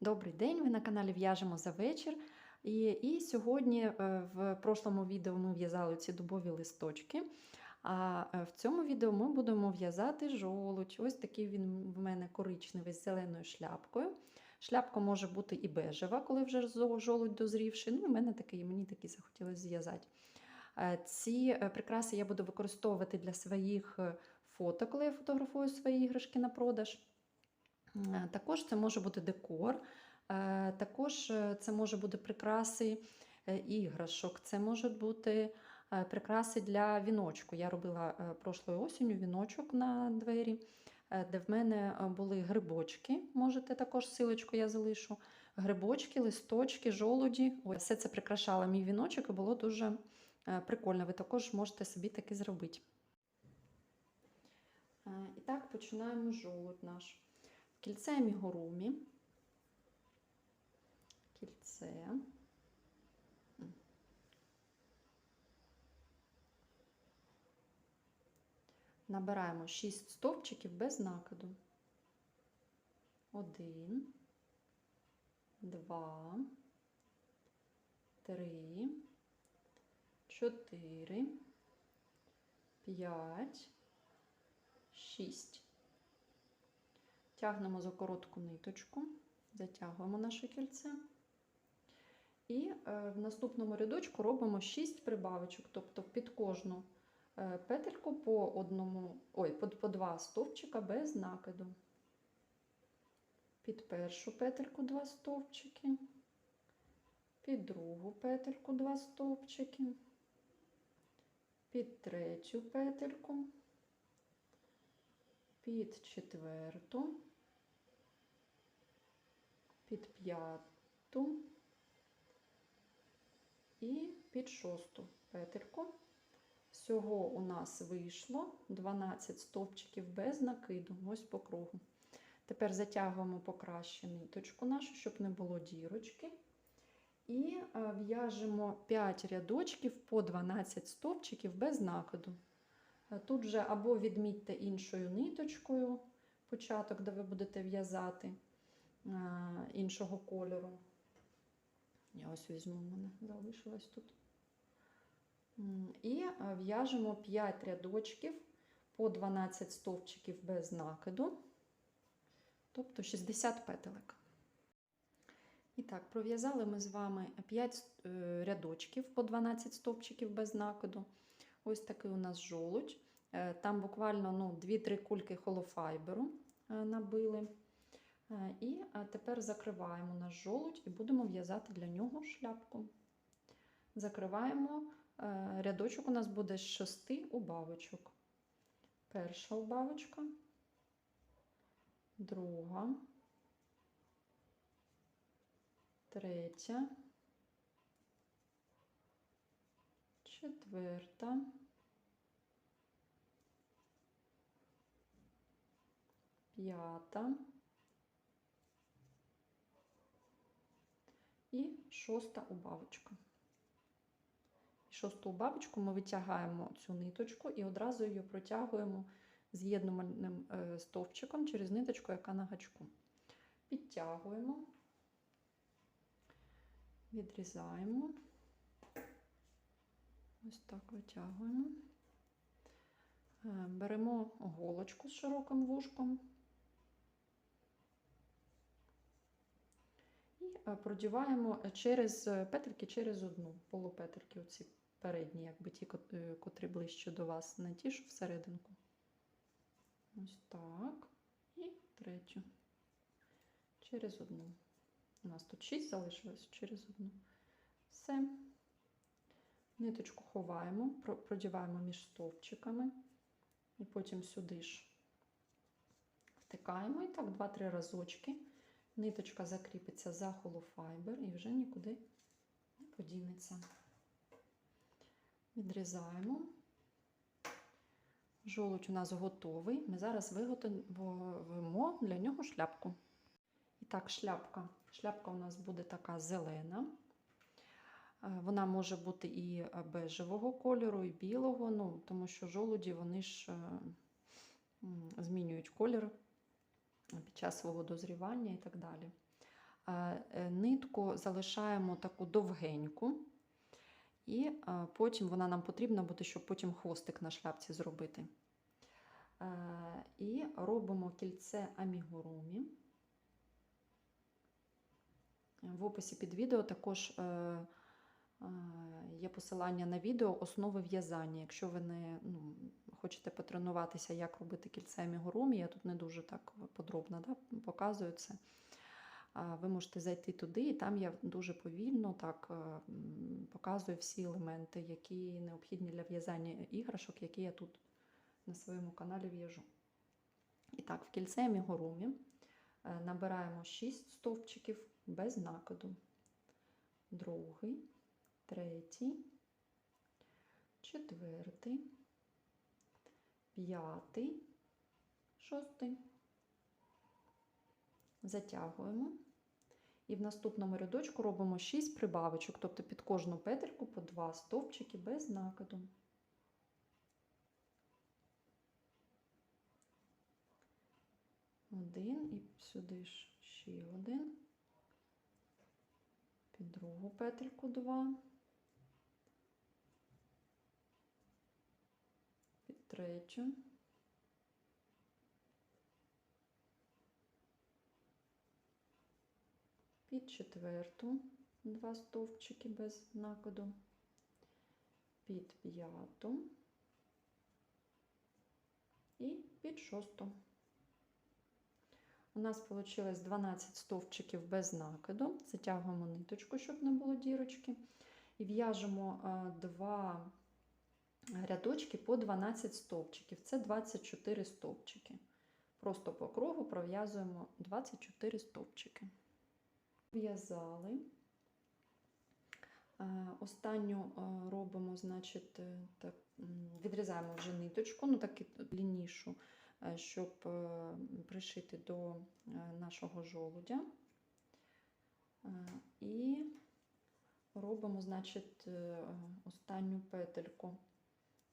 Добрий день, ви на каналі В'яжемо за вечір. І, і сьогодні е, в прошлому відео ми в'язали ці дубові листочки. А е, в цьому відео ми будемо в'язати жолудь. Ось такий він в мене коричневий з зеленою шляпкою. Шляпка може бути і бежева, коли вже жолудь дозрівший. Ну, в мене такий, мені такий захотілося зв'язати. Е, Ці прикраси я буду використовувати для своїх фото, коли я фотографую свої іграшки на продаж. Е, Також це може бути декор, е, також е, це може бути прикраси іграшок, це можуть бути прикраси для віночку. Я робила прошлою осінню віночок на двері, де в мене були грибочки. Можете також силочку я залишу. Грибочки, листочки, жолуді. Ось все це прикрашало мій віночок і було дуже прикольно. Ви також можете собі таке зробити. І так, починаємо жолудь наш. Кільце амігурумі. Кільце. Набираємо 6 стовпчиків без накиду. Один, два, три, чотири, п'ять, шість. Тягнемо за коротку ниточку, затягуємо наше кільце. І е, в наступному рядочку робимо 6 прибавочок, тобто під кожну е, петельку по одному, ой, по, два стовпчика без накиду. Під першу петельку 2 стовпчики, під другу петельку 2 стовпчики, під третю петельку, під четверту, під п'яту і під шосту петельку. Всього у нас вийшло 12 стовпчиків без накиду, ось по кругу. Тепер затягуємо покраще ниточку нашу, щоб не було дірочки. І е, в'яжемо 5 рядочків по 12 стовпчиків без накиду. Е, Тут же або відмітьте іншою ниточкою початок, де ви будете в'язати іншого кольору. Я ось візьму, в мене залишилось тут. І е, в'яжемо 5 рядочків по 12 стовпчиків без накиду, тобто 60 петелек. І так, пров'язали ми з вами 5 е, рядочків по 12 стовпчиків без накиду. Ось такий у нас жолудь. Е, Там буквально ну, 2-3 кульки холофайберу е, набили. Е, І е, тепер закриваємо наш жолудь і будемо в'язати для нього шляпку. Закриваємо. е, Рядочок у нас буде з 6 убавочок. Перша убавочка, друга, третя, четверта, п'ята і шоста убавочка. Шосту бабочку ми витягаємо цю ниточку і одразу її протягуємо з'єднувальним е, стовпчиком через ниточку, яка на гачку. Підтягуємо, відрізаємо, ось так витягуємо. Е, Беремо голочку з широким вушком і е, продіваємо через е, петельки через одну полупетельки, оці передні, якби ті, е, котрі ближче до вас, не ті, що всерединку. Ось так. І третю. Через одну. У нас тут 6 залишилось через одну. Все. Ниточку ховаємо, продіваємо між стовпчиками. І потім сюди ж втикаємо. І так 2-3 разочки. Ниточка закріпиться за холофайбер і вже нікуди не подінеться. Відрізаємо. Жолудь у нас готовий. Ми зараз виготовимо для нього шляпку. І так, шляпка. Шляпка у нас буде така зелена. Е, Вона може бути і е, бежевого кольору, і білого, ну, тому що жолуді вони ж е, змінюють колір під час свого дозрівання і так далі. е, е, нитку залишаємо таку довгеньку, і е, потім вона нам потрібна буде, щоб потім хвостик на шляпці зробити. І робимо кільце амігурумі. В описі під відео також є посилання на відео основи в'язання. Якщо ви не ну, хочете потренуватися, як робити кільце амігурумі, я тут не дуже так подробно да, показую це. Ви можете зайти туди, і там я дуже повільно так е, показую всі елементи, які необхідні для в'язання іграшок, які я тут на своєму каналі в'яжу. І так, в кільце амігурумі е, набираємо 6 стовпчиків без накиду. Другий, третій, четвертий, п'ятий, шостий. Затягуємо. І в наступному рядочку робимо 6 прибавочок, тобто під кожну петельку по 2 стовпчики без накиду. Один і сюди ж ще один. Під другу петельку 2. Під третю. Під четверту два стовпчики без накиду. Під п'яту і під шосту. У нас вийшло 12 стовпчиків без накиду. Затягуємо ниточку, щоб не було дірочки. І в'яжемо два рядочки по 12 стовпчиків. Це 24 стовпчики. Просто по кругу пров'язуємо 24 стовпчики. В'язали. Останню робимо, значить, так, відрізаємо вже ниточку, ну таку длиннішу, щоб пришити до нашого жолудя. І робимо, значить, останню петельку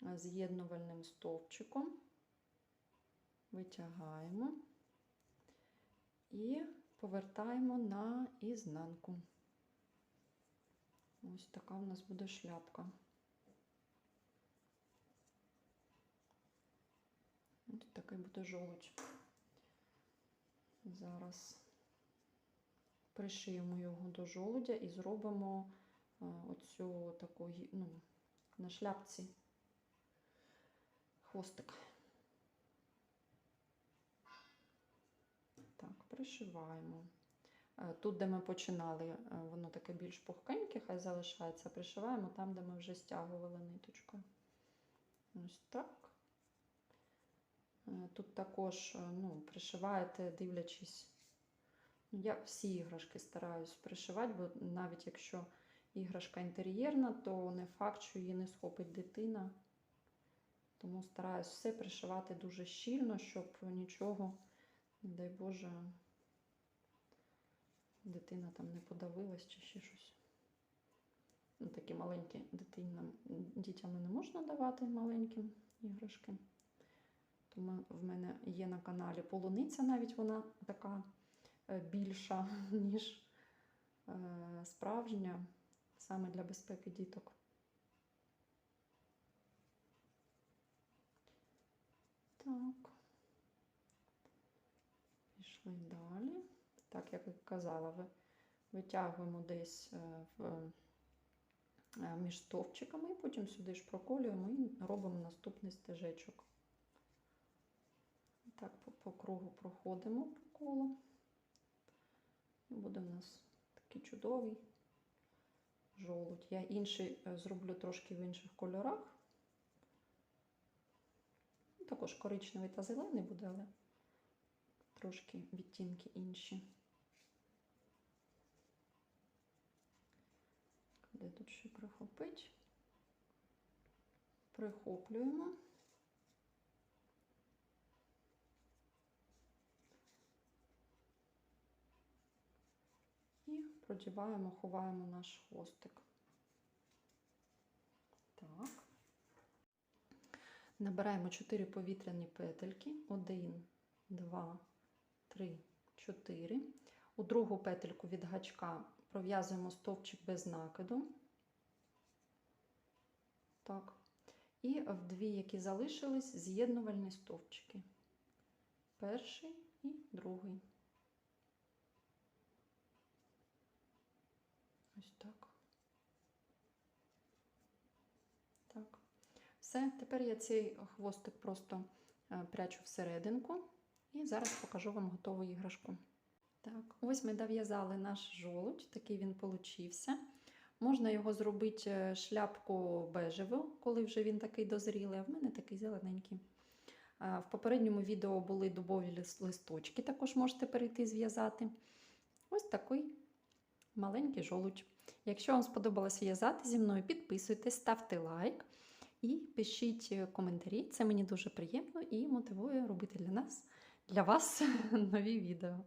з'єднувальним стовпчиком, витягаємо і повертаємо на ізнанку. Ось така в нас буде шляпка. Ось такий буде жолудь. Зараз пришиємо його до жолудя і зробимо оцю таку ну, на шляпці хвостик. Так, пришиваємо. Тут, де ми починали, воно таке більш пухкеньке, хай залишається, пришиваємо там, де ми вже стягували ниточкою. Ось так. Тут також ну, пришиваєте, дивлячись. Я всі іграшки стараюсь пришивати, бо навіть якщо іграшка інтер'єрна, то не факт, що її не схопить дитина. Тому стараюсь все пришивати дуже щільно, щоб нічого, не дай Боже, дитина там не подавилась чи ще щось. Ну, Такі маленькі дитинам, дітям не можна давати маленьким іграшки. Тому в мене є на каналі полуниця, навіть вона така більша, ніж справжня, саме для безпеки діток. Так, пішли далі. Так, як я казала, витягуємо десь в, між стовпчиками, і потім сюди ж проколюємо і робимо наступний стежечок. Так, по, по кругу проходимо по колу. І буде у нас такий чудовий жолудь. Я інший зроблю трошки в інших кольорах. Також коричневий та зелений буде, але трошки відтінки інші. Де тут ще прихопить? Прихоплюємо. І продіваємо, ховаємо наш хвостик. Так. Набираємо 4 повітряні петельки. 1, 2, 3, 4. У другу петельку від гачка пров'язуємо стовпчик без накиду. Так. І в дві, які залишились, з'єднувальні стовпчики. Перший і другий. Ось так. Так. Все, тепер я цей хвостик просто е, прячу всерединку. І зараз покажу вам готову іграшку. Так, ось ми дов'язали наш жолудь, такий він получився. Можна його зробити е, шляпку бежеву, коли вже він такий дозрілий, а в мене такий зелененький. В попередньому відео були дубові листочки, також можете перейти зв'язати. Ось такий маленький жолудь. Якщо вам сподобалось в'язати зі мною, підписуйтесь, ставте лайк і пишіть е, коментарі. Це мені дуже приємно і мотивує робити для нас, для вас нові відео.